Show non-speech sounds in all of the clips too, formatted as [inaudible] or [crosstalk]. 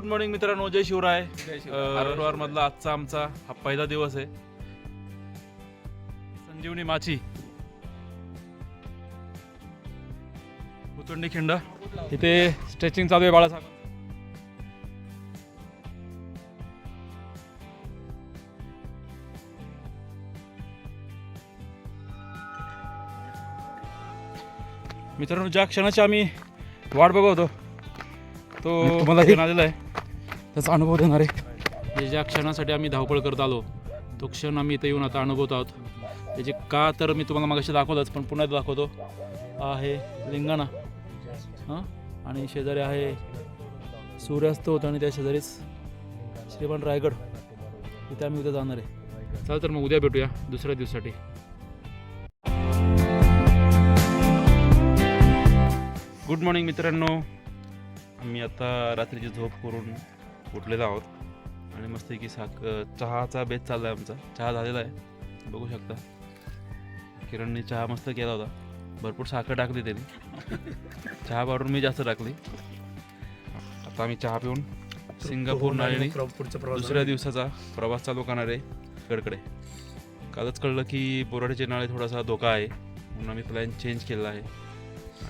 Good morning मित्रांनो जय शिवराय. हरिद्वार मधला आजचा आमचा हा पहिला दिवस आहे. संजीवनी माची. उतुंडी खिंड. इथे स्ट्रेचिंग चालू आहे बाळासाहेब. मित्रांनो ज्या क्षणाची आम्ही वाट बघवतो तो तुम्हाला घेऊन आलेला आहे? त्याचा अनुभव देणार आहे. म्हणजे ज्या क्षणासाठी आम्ही धावपळ करत आलो तो क्षण आम्ही इथे येऊन आता अनुभवत आहोत. त्याचे का तर मी तुम्हाला मागाशी दाखवलंच पण पुन्हा एकदा दाखवतो. हा आहे लिंगाणा. हां? आणि शेजारी आहे सूर्यास्त होतं आणि त्या शेजारीच श्रीमान रायगड. इथे आम्ही उद्या जाणार आहे. चला तर मग उद्या भेटूया दुसऱ्या दिवसासाठी. गुड मॉर्निंग मित्रांनो. आम्ही आता रात्रीची झोप करून उठलेलो आहोत. आणि मस्तपैकी साक चहाचा बेत चालला आहे आमचा. चहा झालेला आहे. बघू शकता. किरणने चहा मस्त केला होता. भरपूर साखर टाकली त्यांनी. [laughs] चहा पावडर मी जास्त टाकली. आता आम्ही चहा पिऊन सिंगापूर नाळीने दुसऱ्या दिवसाचा प्रवास चालू करणार आहे गडकडे कालच कळलं की बोराडीचे नाळे थोडासा धोका आहे. म्हणून आम्ही प्लॅन चेंज केलेला आहे.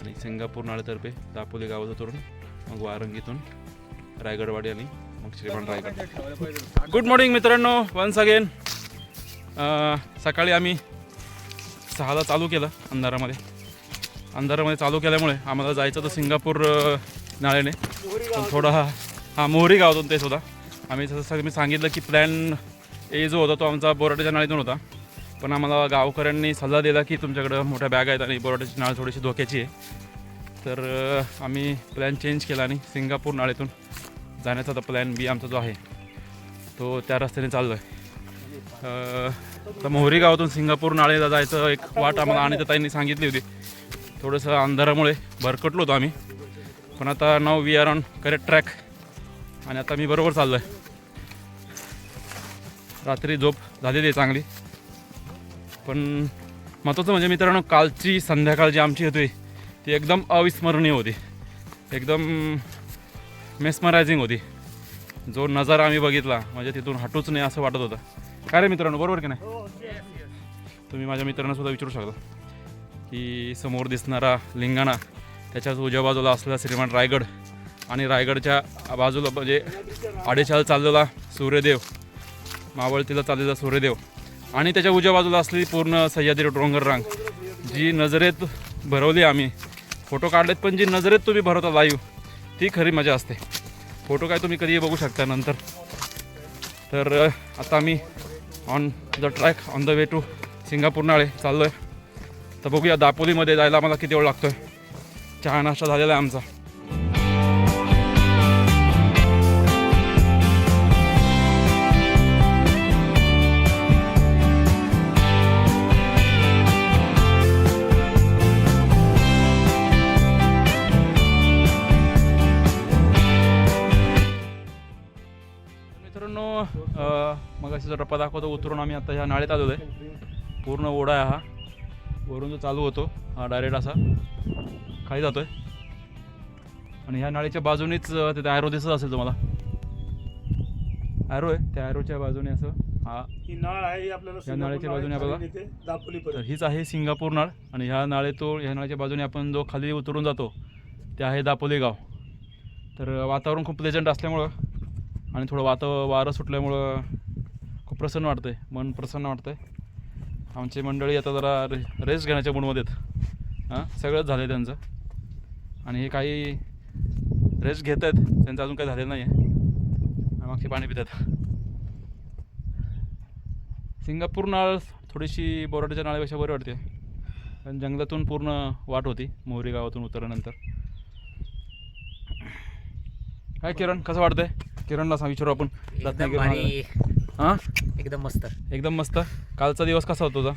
आणि सिंगापूर नाळेतर्फे दापोली गावात उतरून मग वारंगीतून रायगडवाडी आणि मग श्रीमान रायगड. गुड मॉर्निंग मित्रांनो वन्स अगेन सकाळी आम्ही सहाला चालू केलं अंधारामध्ये. अंधारामध्ये चालू केल्यामुळे आम्हाला जायचं तर सिंगापूर नाळ्याने. पण थोडा हा हा मोहरी गावातून ते सुद्धा. आम्ही जसं मी सांगितलं की प्लॅन ए जो होता तो आमचा बोराट्याच्या नाळीतून होता. पण आम्हाला गावकऱ्यांनी सल्ला दिला की तुमच्याकडं मोठ्या बॅग आहेत आणि बोराट्याची नाळ थोडीशी धोक्याची आहे. तर आम्ही प्लॅन चेंज केला आणि सिंगापूर नाळेतून जाण्याचा आता प्लॅन बी आमचा जो आहे तो त्या रस्त्याने चाललो आहे तर मोहरी गावातून सिंगापूर नाळेला जायचं एक वाट आम्हाला आणि ताईंनी सांगितली होती. थोडंसं अंधारामुळे भरकटलो होतो आम्ही. पण आता now we are on correct track आणि आता मी बरोबर चाललो आहे रात्री झोप झालेली आहे चांगली. पण महत्त्वाचं म्हणजे मित्रांनो कालची संध्याकाळ जी आमची होती ती एकदम अविस्मरणीय होती. एकदम मेस्मरायझिंग होती. जो नजारा आम्ही बघितला म्हणजे तिथून हटूच नाही असं वाटत होतं. काय रे मित्रांनो बरोबर की नाही? तुम्ही माझ्या मित्रांना सुद्धा विचारू शकता की समोर दिसणारा लिंगाणा त्याच्याच उजव्या बाजूला असलेला श्रीमान रायगड आणि रायगडच्या बाजूला म्हणजे आडेशाल चाललेला सूर्यदेव मावळतीला चाललेला सूर्यदेव आणि त्याच्या उजव्या बाजूला असलेली पूर्ण सह्याद्री डोंगर रांग जी नजरेत भरवली आम्ही. फोटो काढलेत पण जी नजरेत तुम्ही भरवता लाईव्ह ती खरी मजा असते. फोटो काय तुम्ही कधीही बघू शकता नंतर. तर आता आम्ही on the track on the way to Singapur नाळे चाललो आहे तर बघूया दापोलीमध्ये जायला आम्हाला किती वेळ लागतो आहे चहा नाश्ता झालेला आहे आमचा. रप्पा दाखवतो उतरून आम्ही आता ह्या नाळेत आलेलो आहे. पूर्ण ओढा आहे हा. वरून जो चालू होतो हा डायरेक्ट असा खाली जातोय. आणि ह्या नाळीच्या बाजूनेच तिथे ॲरो दिसत असेल तुम्हाला. ॲरो आहे. त्या ॲरोच्या बाजूने असं हा. ही नाळ आहे ही आपल्याला या नाळ्याच्या बाजूने आपल्याला- नेते तर हीच आहे सिंगापूर नाळ. आणि ह्या नाळेतून ह्या नाळ्याच्या बाजूने आपण जो खाली उतरून जातो ते आहे दापोली गाव. तर वातावरण खूप प्लेजंट असल्यामुळं आणि थोडं वाता वारं सुटल्यामुळं प्रसन्न वाटतंय मन प्रसन्न वाटतंय. आमची मंडळी आता जरा रे रेस्ट घेण्याच्या मूडमध्ये आहेत. हां सगळंच झालं आहे त्यांचं. आणि हे काही रेस्ट घेत आहेत त्यांचं अजून काही झालेलं नाही आहे मागचे पाणी पितात सिंगापूर नाळ थोडीशी बोराटीच्या नाळेपेक्षा बरी वाटते कारण जंगलातून पूर्ण वाट होती मोहरी गावातून उतरल्यानंतर. काय किरण कसं वाटतंय? किरणला सांग विचारू आपण. रत्नागिरी हां? एकदम मस्त. एकदम मस्त. कालचा दिवस कसा होता तुझा?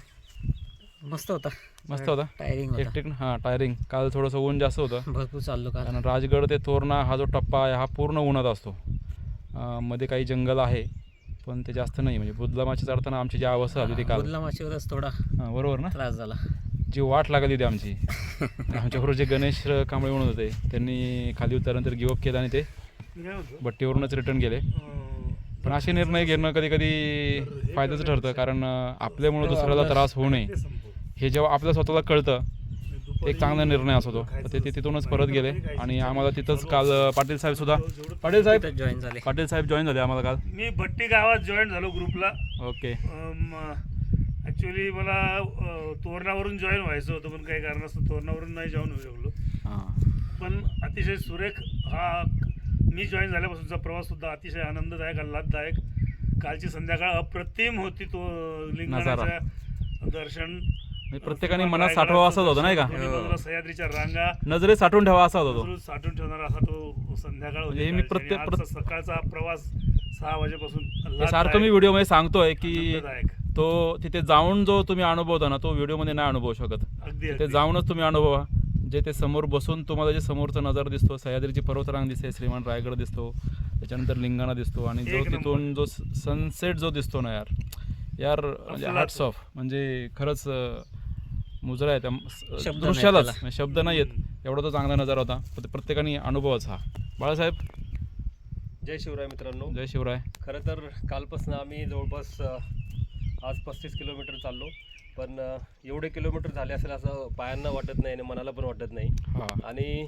मस्त होता. मस्त होता? टायरिंग होता. एकटिक हां टायरिंग काल थोडंसं ऊन जास्त होतं. भरपूर चाललो का कारण राजगड ते तोरणा हा जो टप्पा आहे हा पूर्ण उन्हात असतो. मध्ये काही जंगल आहे पण ते जास्त नाही. म्हणजे बुदलामाची चढताना आमची जी अवस्था झाली ती काल. बुदला माशीवरच थोडा हां बरोबर ना? त्रास झाला. जी वाट लागली होती आमची. आमच्याबरोबर जे गणेश कांबळे म्हणत होते त्यांनी खाली उतरल्यानंतर गिवअप केलं आणि ते भट्टीवरूनच रिटर्न गेले पण असे निर्णय घेणं कधी कधी फायद्याचं ठरतं कारण आपल्यामुळं दुसऱ्याला त्रास होऊ नये. हे जेव्हा आपल्या स्वतःला कळतं एक चांगला निर्णय असतो तो. तिथूनच परत गेले. आणि आम्हाला तिथंच काल पाटील साहेब सुद्धा पाटील साहेब जॉईन झाले. पाटील साहेब जॉईन झाले आम्हाला काल. मी भट्टी गावात जॉईन झालो ग्रुपला ओके. ॲक्च्युली मला तोरणावरून जॉईन व्हायचं होतं पण काही कारणास्तव तोरणावरून नाही जॉईन होऊ शकलो. हां. पण अतिशय सुरेख हा मी जॉईन झाल्यापासूनचा प्रवास सुद्धा अतिशय आनंददायक आल्हाददायक. कालची संध्याकाळ अप्रतिम होती तो लिंगाचं दर्शन. म्हणजे प्रत्येकाने मनात साठवा असाच होता नाही का? सह्याद्रीच्या रांगा. नजरेत साठवून ठेवा असा होता साठवून ठेवणारा असा तो संध्याकाळ म्हणजे मी. प्रत्येक- सकाळचा प्रवास सहा वाजेपासून सारखं मी व्हिडिओमध्ये सांगतोय की. तो तिथे जाऊन जो तुम्ही अनुभवता ना तो व्हिडिओमध्ये नाही अनुभवू शकत. तिथे अगदी. जाऊनच तुम्ही अनुभवा. जे ते समोर बसून तुम्हाला जे समोरचा नजर दिसतो सह्याद्रीची पर्वतरांग दिसते श्रीमान रायगड दिसतो त्याच्यानंतर लिंगाणा दिसतो आणि जो. तिथून जो सनसेट जो दिसतो ना यार यार म्हणजे. हार्ट्स ऑफ म्हणजे खरंच मुजरा आहे त्या शब्द नाही दृश्यालाच. म्हणजे शब्द नाही येत. एवढा तो चांगला नजारा होता. प्रत्येकाने अनुभवच हा. बाळासाहेब? जय शिवराय मित्रांनो. जय शिवराय. खरं तर कालपासून आम्ही जवळपास आज पस्तीस किलोमीटर चाललो. पण एवढे किलोमीटर झाले असेल असं पायांना वाटत नाही आणि मनाला पण वाटत नाही. आणि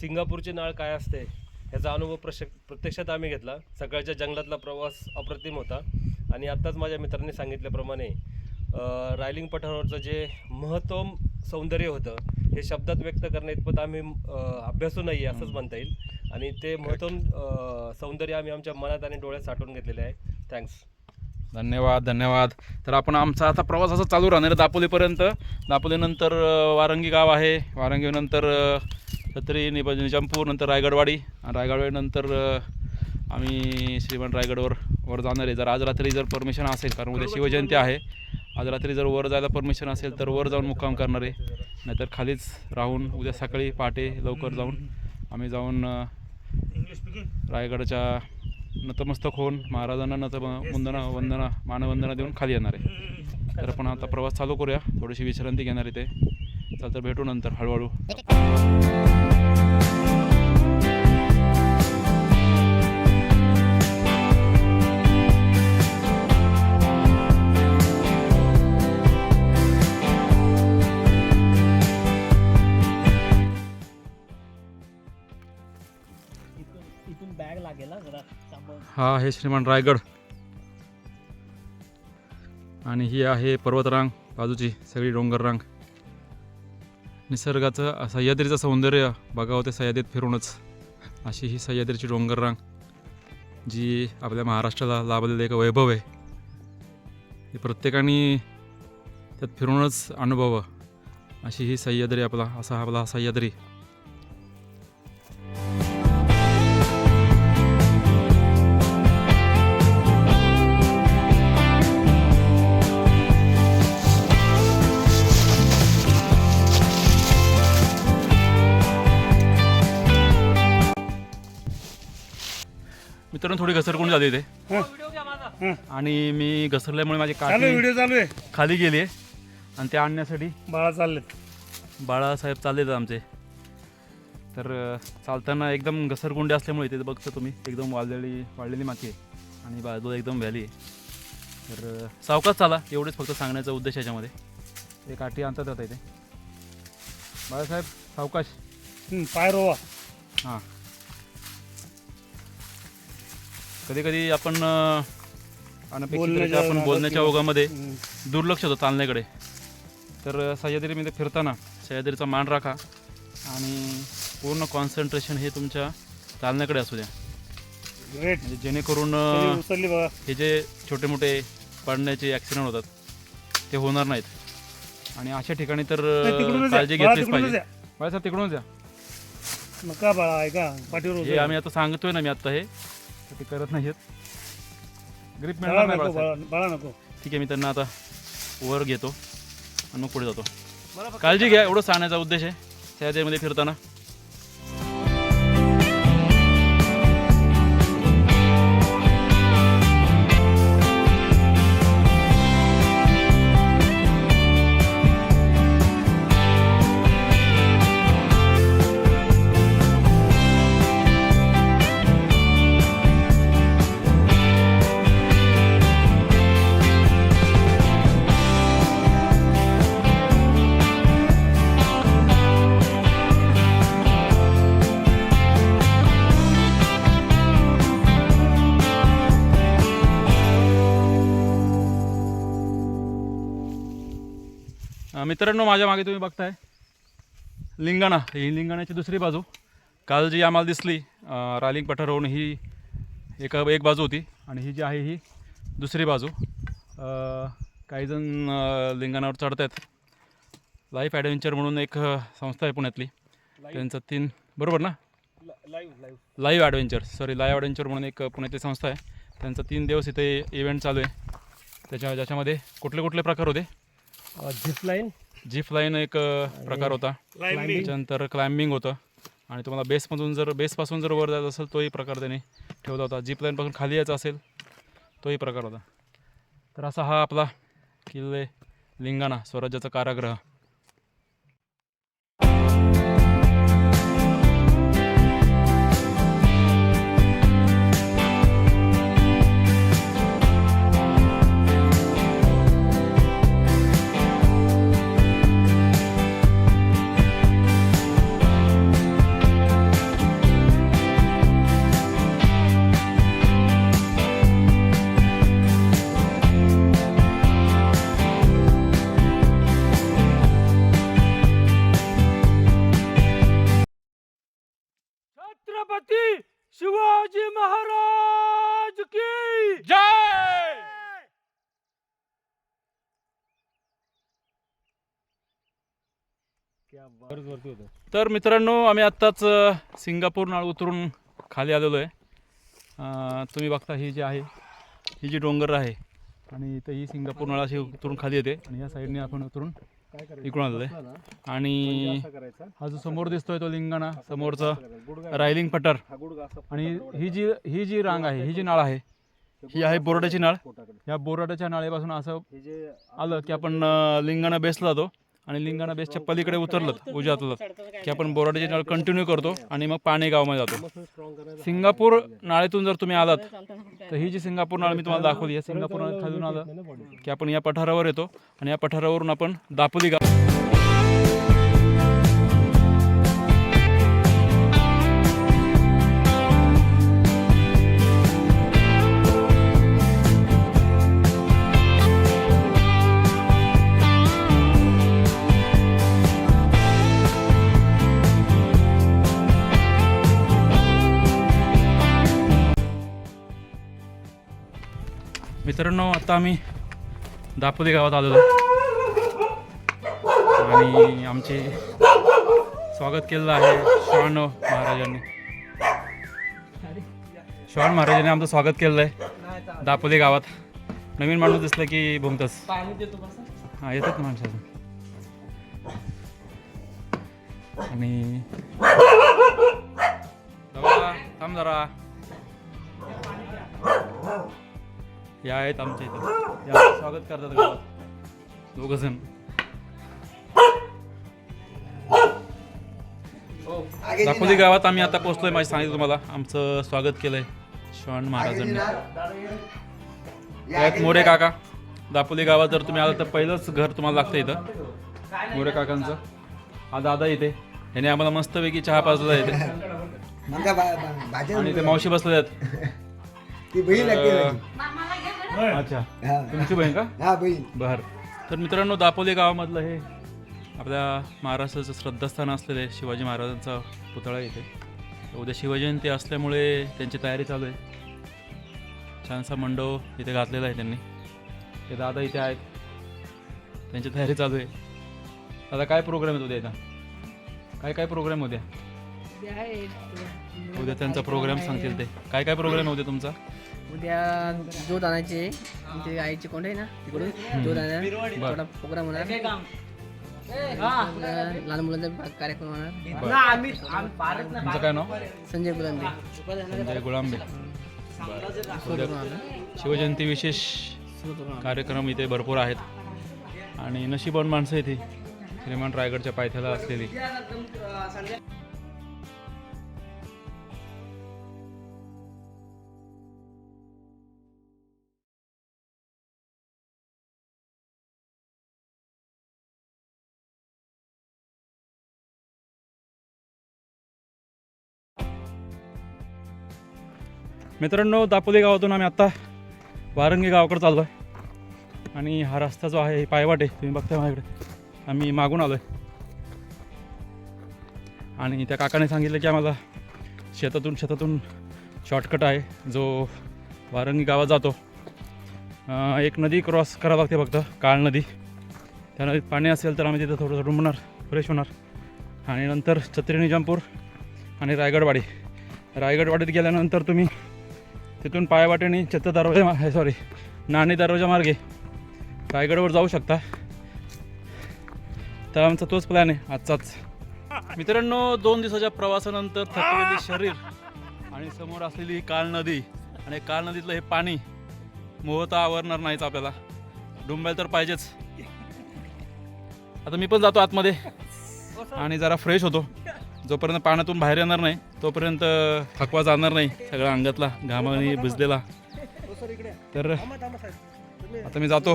सिंगापूरची नाळ काय असते ह्याचा अनुभव प्रश प्रत्यक्षात आम्ही घेतला. सकाळच्या जंगलातला प्रवास अप्रतिम होता. आणि आत्ताच माझ्या मित्रांनी सांगितल्याप्रमाणे रायलिंग पठारावरचं जे महत्तम सौंदर्य होतं हे शब्दात व्यक्त करण्या इतपत आम्ही अभ्यासू नाही आहे असंच म्हणता येईल. आणि ते महत्तम सौंदर्य आम्ही आमच्या मनात आणि डोळ्यात साठवून घेतलेले आहे. थँक्स धन्यवाद धन्यवाद. तर आपण आमचा आता प्रवास असा चालू राहणार दापोलीपर्यंत. दापोलीनंतर वारंगी गाव आहे. वारंगीनंतर छत्री निब निजामपूर नंतर रायगडवाडी. आणि रायगडवाडीनंतर आम्ही श्रीमान रायगडवर वर जाणार आहे. जर आज रात्री जर परमिशन असेल कारण उद्या शिवजयंती आहे. आज रात्री जर वर जायला परमिशन असेल तर वर जाऊन मुक्काम करणार आहे. नाहीतर खालीच राहून उद्या सकाळी पहाटे लवकर जाऊन आम्ही जाऊन रायगडच्या नतमस्तक होऊन महाराजांना नत वंदना वंदना मानवंदना देऊन खाली येणार आहे. तर आपण आता प्रवास चालू करूया. थोडीशी विश्रांती घेणार इथे. चल तर भेटू नंतर हळूहळू. हा आहे श्रीमान रायगड. आणि ही आहे पर्वतरांग बाजूची सगळी डोंगर रांग. निसर्गाचं सह्याद्रीचं सौंदर्य बघावं ते सह्याद्रीत फिरूनच. अशी ही सह्याद्रीची डोंगर रांग जी आपल्या महाराष्ट्राला लाभलेलं एक वैभव आहे. हे प्रत्येकाने त्यात फिरूनच अनुभवावं. अशी ही सह्याद्री आपला असा आपला हा सह्याद्री. मित्रांनो थोडी घसरगुंड झाली इथे. आणि मी घसरल्यामुळे माझी चालू आहे काठी व्हिडिओ चालू आहे. खाली गेली आहे. आणि ते आणण्यासाठी बाळा चाललेत. बाळासाहेब चाललेत आमचे. तर अ, चालताना एकदम घसरगुंडे असल्यामुळे इथे बघता तुम्ही एकदम वाळलेली वाळलेली माती आहे. आणि बाजूला एकदम व्हॅली आहे. तर अ, सावकाश चाला एवढेच फक्त सांगण्याचा उद्देश याच्यामध्ये. ते काठी आणतात आता इथे. बाळासाहेब सावकाश. हं, पाय रोवा. हां. कधी कधी आपण अनपेक्षितरित्या आपण बोलण्याच्या ओघामध्ये. दुर्लक्ष होतं चालण्याकडे तर सह्याद्रीमध्ये फिरताना सह्याद्रीचा मान राखा आणि पूर्ण कॉन्सन्ट्रेशन हे तुमच्या चालण्याकडे असू द्या म्हणजे जेणेकरून हे जे छोटे मोठे पडण्याचे ॲक्सिडेंट होतात ते होणार नाहीत आणि अशा ठिकाणी तर. काळजी घेतलीच पाहिजे. बाळासाहेब तिकडूनच द्या नका बाळा ऐका पाठीवर. आम्ही आता सांगतोय ना मी आता हे तर ते करत नाहीत ग्रीप मिळणार नाही बाळासाहेब. बाळा नको. ठीक आहे मी त्यांना आता वर घेतो आणि मग पुढे जातो. काळजी घ्या एवढं सांगण्याचा उद्देश आहे. सह्याद्रीमध्ये फिरताना. मित्रांनो माझ्या मागे तुम्ही बघताय. लिंगाणा ही लिंगाण्याची दुसरी बाजू. काल जी आम्हाला दिसली अं, रायलिंग पठारावरून ही एक एक बाजू होती आणि ही जी आहे ही दुसरी बाजू. काहीजण लिंगाणावर चढत आहेत लाईफ ॲडव्हेंचर म्हणून एक संस्था आहे पुण्यातली. त्यांचं तीन बरोबर ना? Live live live adventure sorry live adventure म्हणून एक पुण्यातली संस्था आहे. त्यांचा तीन दिवस इथे इव्हेंट चालू आहे. त्याच्या ज्याच्यामध्ये कुठले कुठले प्रकार होते? झिप लाईन जीप लाईन एक प्रकार होता. त्याच्यानंतर क्लाइम्बिंग होतं. आणि तुम्हाला बेसमधून जर बेसपासून जर वर जायचं असेल तोही प्रकार त्याने ठेवला होता. जीप लाईनपासून खाली यायचं असेल तोही प्रकार होता. तर असा हा आपला किल्ले लिंगाणा स्वराज्याचा कारागृह. तर मित्रांनो आम्ही आत्ताच सिंगापूर नाळ उतरून खाली आलेलो आहे. तुम्ही बघता ही जी आहे ही जी डोंगर आहे आणि इथं ही सिंगापूर नाळ अशी उतरून खाली येते. आणि या साईडने आपण उतरून इकडून आलेलो आहे. आणि हा जो समोर दिसतोय तो लिंगाणा समोरचा रायलिंग पटर आणि ही जी ही जी रांग आहे ही जी नाळ आहे ही आहे बोराड्याची नाळ. या बोराड्याच्या नाळेपासून असं आलं की आपण लिंगाणा बेसला जातो. आणि लिंगाणा बेसच्या पलीकडे उतरलं उजव्या हाताला की आपण बोराड्याची नाळ कंटिन्यू करतो आणि मग पाणे गावामध्ये जातो. सिंगापूर नाळेतून जर तुम्ही आलात तर ही जी सिंगापूर नाळ मी तुम्हाला दाखवली या सिंगापूर नाळ खालून आलं की आपण या पठारावर येतो आणि या पठारावरून आपण दापोली गाव मित्रांनो आता आम्ही दापोली गावात आलेलो आणि आमचे स्वागत केलेलं आहे श्वान महाराजांनी. श्वान महाराजांनी आमचं स्वागत केलेलं आहे दापोली गावात. नवीन माणूस दिसलं की भुमतच हां हा येतात माणसाचं आणि थांब जरा. या आहेत आमच्या इथं. या स्वागत करतात गावात. दोघ जण. दापोली गावात आम्ही आता पोहोचलोय माझी सांगितलं तुम्हाला. आमचं स्वागत केलंय श्वान महाराजांनी. यात मोरे काका. दापोली गावात जर तुम्ही आला तर पहिलंच घर तुम्हाला लागतं इथं. मोरे काकांचं. हा दादा इथे. ह्याने आम्हाला मस्तपैकी चहा पाजला इथे. आणि ते मावशी बसले आहेत. अच्छा. हा. तुमची बहीण का? हा बहीण. बर. तर मित्रांनो दापोली गावामधलं हे आपल्या महाराष्ट्राचं श्रद्धास्थान असलेले शिवाजी महाराजांचा पुतळा आहे इथे उद्या शिवजयंती असल्यामुळे त्यांची तयारी चालू आहे. छानसा मंडव इथे घातलेला आहे त्यांनी. ते दादा इथे आहेत. त्यांची तयारी चालू आहे. दादा काय प्रोग्राम आहे उद्या इथं? काय काय प्रोग्राम उद्या? उद्या त्यांचा प्रोग्राम सांगतील ते. काय काय प्रोग्राम आहे उद्या तुमचा? उद्या दूध आणायचे आमची आईची कोण आहे ना तिकडून दूध आणायला थोडा प्रोग्राम होणार. लहान मुलांचा कार्यक्रम होणार. काय नाव? संजय गुलांबे संजय गुळांबे उद्या शिवजयंती विशेष कार्यक्रम इथे भरपूर आहेत. आणि नशीबवान माणसं इथे श्रीमान रायगडच्या पायथ्याला असलेली. मित्रांनो दापोली गावातून आम्ही आत्ता वारंगी गावाकडे चाललो आहे आणि हा रस्ता जो आहे ही पायवाट आहे. तुम्ही बघताय माझ्याकडे. आम्ही मागून आलो आहे आणि त्या काकाने सांगितलं की आम्हाला शेतातून शेतातून शॉर्टकट आहे. जो वारंगी गावात जातो. एक नदी क्रॉस करावं लागते फक्त काळ नदी. त्या नदीत पाणी असेल तर आम्ही तिथं थोडंसं रुमणार फ्रेश होणार. आणि नंतर छत्री निजामपूर आणि रायगडवाडी. रायगडवाडीत गेल्यानंतर तुम्ही तिथून पायवाटेनी चित्त दरवाजा सॉरी नाणी दरवाजा मार्गे रायगडवर जाऊ शकता. तर आमचा तोच प्लॅन आहे आजचाच. मित्रांनो दोन दिवसाच्या प्रवासानंतर थकलेले शरीर आणि समोर असलेली काल नदी आणि काल नदीतलं हे पाणी मोहता आवरणार नाहीच आपल्याला. डुंबायला तर पाहिजेच. आता मी पण जातो आतमध्ये आणि जरा फ्रेश होतो. जोपर्यंत पाण्यातून बाहेर येणार नाही तोपर्यंत थकवा जाणार नाही सगळा अंगातला घामाने भिजलेला. तर आता मी जातो.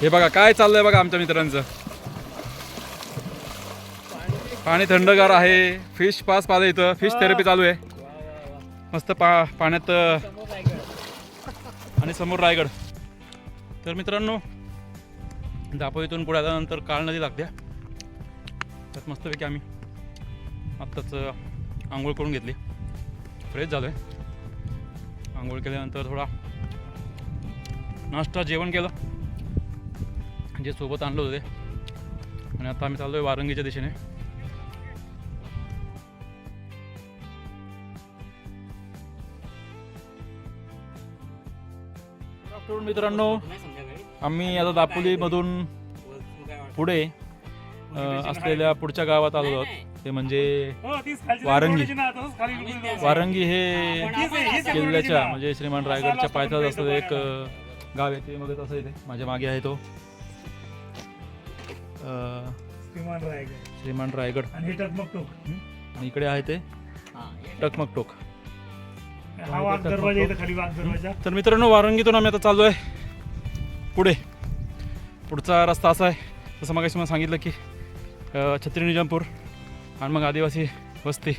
हे बघा काय चाललंय बघा आमच्या मित्रांचं. पाणी थंडगार आहे. फिश पास पाहिलं इथं. फिश थेरपी चालू आहे. मस्त पा पाण्यात आणि समोर रायगड. तर मित्रांनो दापोलीतून पुढे आल्यानंतर काळ नदी लागते. त्यात मस्तपैकी आम्ही आत्ताच आंघोळ करून घेतली. फ्रेश झालो आहे आंघोळ केल्यानंतर थोडा नाश्ता जेवण केलं. जे सोबत आणलं होतं ते. आणि आता आम्ही चाललो आहे वारंगीच्या दिशेने. मित्रांनो. आम्ही आता दापोलीमधून पुढे असलेल्या पुढच्या गावात आलो आहोत. ते म्हणजे वारंगी. वारंगी हे किल्ल्याच्या म्हणजे श्रीमान रायगडच्या पायथ्यात असलेलं एक गाव आहे. ते मग असं इथे. माझ्या मागे आहे तो. श्रीमान रायगड. आणि टकमक टोक आणि इकडे आहे ते. टकमक टोक हा वाघ दरवाजा इथं खाली वाघ दरवाजा. तर मित्रांनो वारंगीतून आम्ही आता चाललो आहे पुढे. पुढचा रस्ता असा आहे. जसं मग मला सांगितलं की छत्री निजामपूर आणि मग आदिवासी वस्ती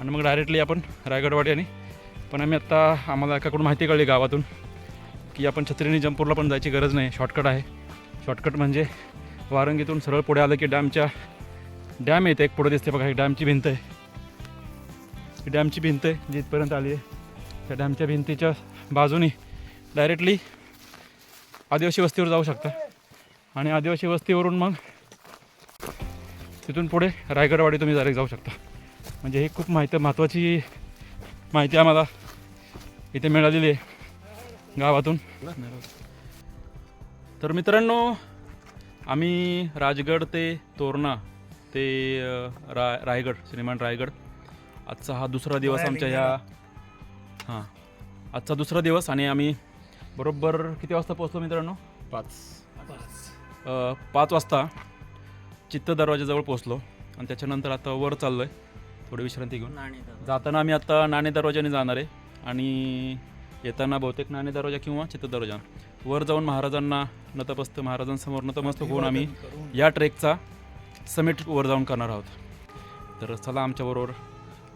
आणि मग डायरेक्टली आपण रायगडवाडी आणि पण आम्ही आत्ता आम्हाला एकाकडून माहिती कळली गावातून की आपण छत्री निजामपूरला पण जायची गरज नाही. शॉर्टकट आहे. शॉर्टकट म्हणजे वारंगीतून सरळ पुढे आलं की डॅमच्या डॅम येते. एक पुढे दिसते बघा एक डॅमची भिंत आहे. ही डॅमची भिंत आहे जिथपर्यंत आली आहे. त्या डॅमच्या भिंतीच्या बाजूनी डायरेक्टली आदिवासी वस्तीवर जाऊ शकता. आणि आदिवासी वस्तीवरून मग तिथून पुढे रायगडवाडी तुम्ही डायरेक्ट जाऊ शकता. म्हणजे ही खूप माहिती महत्त्वाची माहिती आम्हाला इथे मिळालेली आहे गावातून. तर मित्रांनो आम्ही राजगड ते तोरणा ते राय रा रायगड श्रीमान रायगड. आजचा हा दुसरा दिवस आमच्या ह्या हां आजचा दुसरा दिवस आणि आम्ही बरोबर किती वाजता पोहोचलो मित्रांनो? पाच. अ, पाच वाजता चित्त दरवाजाजवळ पोहोचलो आणि त्याच्यानंतर आता वर चाललो आहे थोडी विश्रांती घेऊन. जाताना आम्ही आता नाणे दरवाजाने जाणार आहे आणि येताना बहुतेक नाणे दरवाजा किंवा चित्त दरवाजा. वर जाऊन महाराजांना नतमस्त महाराजांसमोर नतमस्तक होऊन आम्ही या ट्रेकचा समिट वर जाऊन करणार आहोत. तर चला आमच्याबरोबर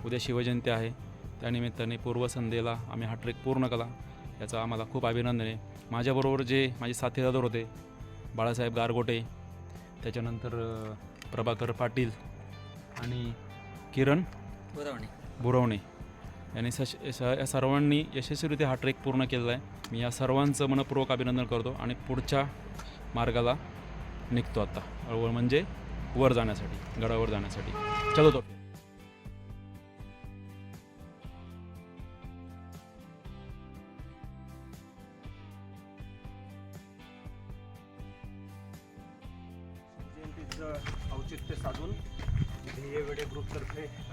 उद्या शिवजयंती आहे. त्यानिमित्ताने पूर्वसंध्येला आम्ही हा ट्रेक पूर्ण केला. याचा आम्हाला खूप अभिनंदन आहे. माझ्याबरोबर जे माझे साथीदार होते बाळासाहेब गारगोटे त्याच्यानंतर प्रभाकर पाटील आणि किरण बुरवणे. यांनी सश स या सर्वांनी यशस्वीरित्या हा ट्रेक पूर्ण केलेला आहे. मी या सर्वांचं मनपूर्वक अभिनंदन करतो आणि पुढच्या मार्गाला निघतो आता. वर म्हणजे वर जाण्यासाठी गडावर जाण्यासाठी. चलो तो.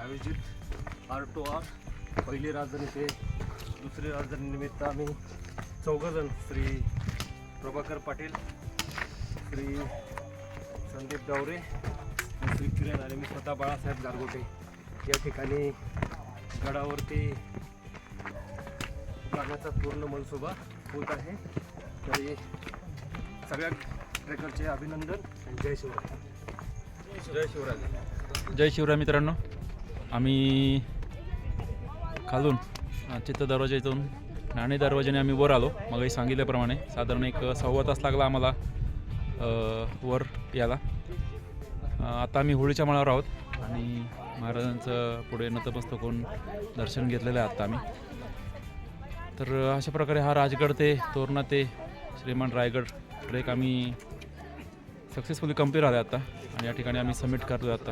आयोजित आर टू आर पहिली राजधानी ते दुसरी राजधानी निमित्त आम्ही चौघजण श्री प्रभाकर पाटील श्री संदीप डावरे श्री किरण आणि मी स्वतः बाळासाहेब गारगोटे या ठिकाणी गडावरती जाण्याचा पूर्ण मनसुबा होत आहे. तरी सगळ्या ट्रेकरचे अभिनंदन आणि जय शिवराय. जय शिवराय. जय शिवराय मित्रांनो. आम्ही खालून चित्त दरवाजा इथून नाणे दरवाजाने आम्ही वर आलो. मगही सांगितल्याप्रमाणे साधारण एक सव्वा तास लागला आम्हाला वर याला आता आम्ही होळीच्या माळावर आहोत आणि महाराजांचं पुढे नतमस्तक होऊन दर्शन घेतलेलं आहे आत्ता आम्ही. तर अशा प्रकारे हा राजगड ते तोरणा ते श्रीमान रायगड ट्रेक आम्ही सक्सेसफुली कंप्लीट आहे आता. आणि या ठिकाणी आम्ही सबमिट करतो आता.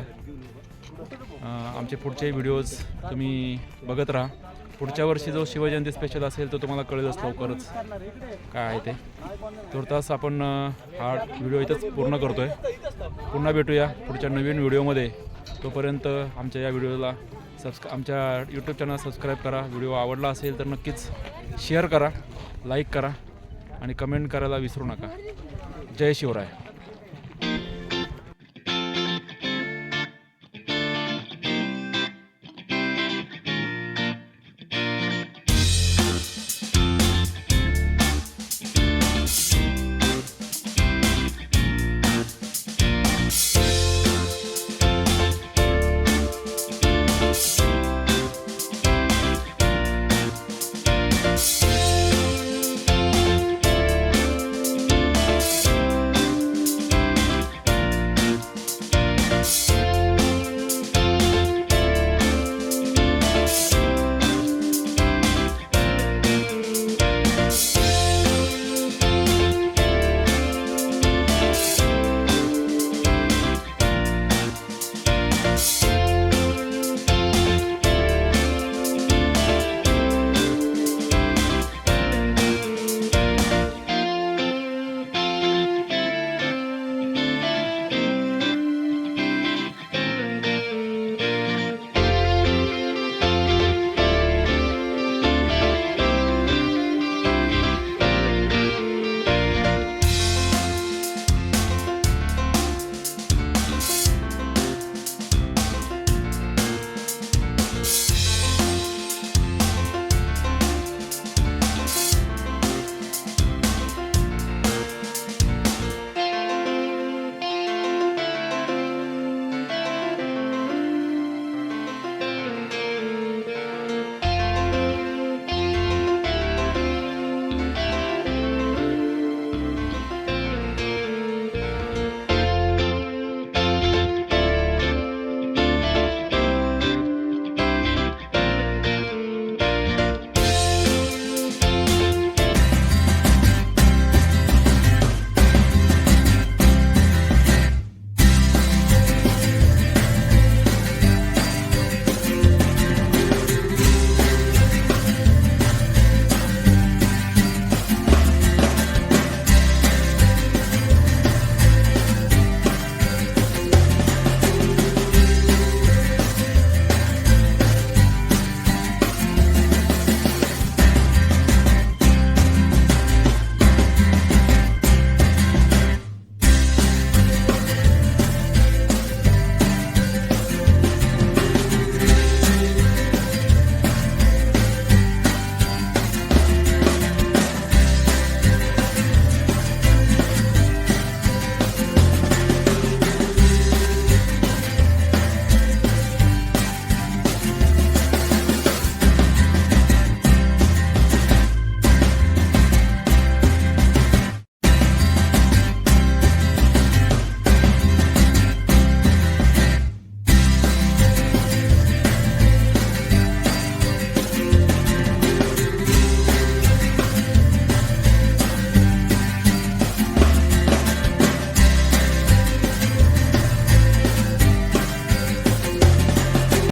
आमचे पुढचे व्हिडिओज तुम्ही बघत राहा. पुढच्या वर्षी जो शिवजयंती स्पेशल असेल तो तुम्हाला कळेलच लवकरच. काय आहे ते? तुर्तास आपण हा व्हिडिओ इथंच पूर्ण करतो आहे पुन्हा भेटूया पुढच्या नवीन व्हिडिओमध्ये तोपर्यंत आमच्या या व्हिडिओला सबस्क्रा आमच्या यूट्यूब चॅनल सबस्क्राईब करा. व्हिडिओ आवडला असेल तर नक्कीच शेअर करा लाईक करा आणि कमेंट करायला विसरू नका. जय शिवराय.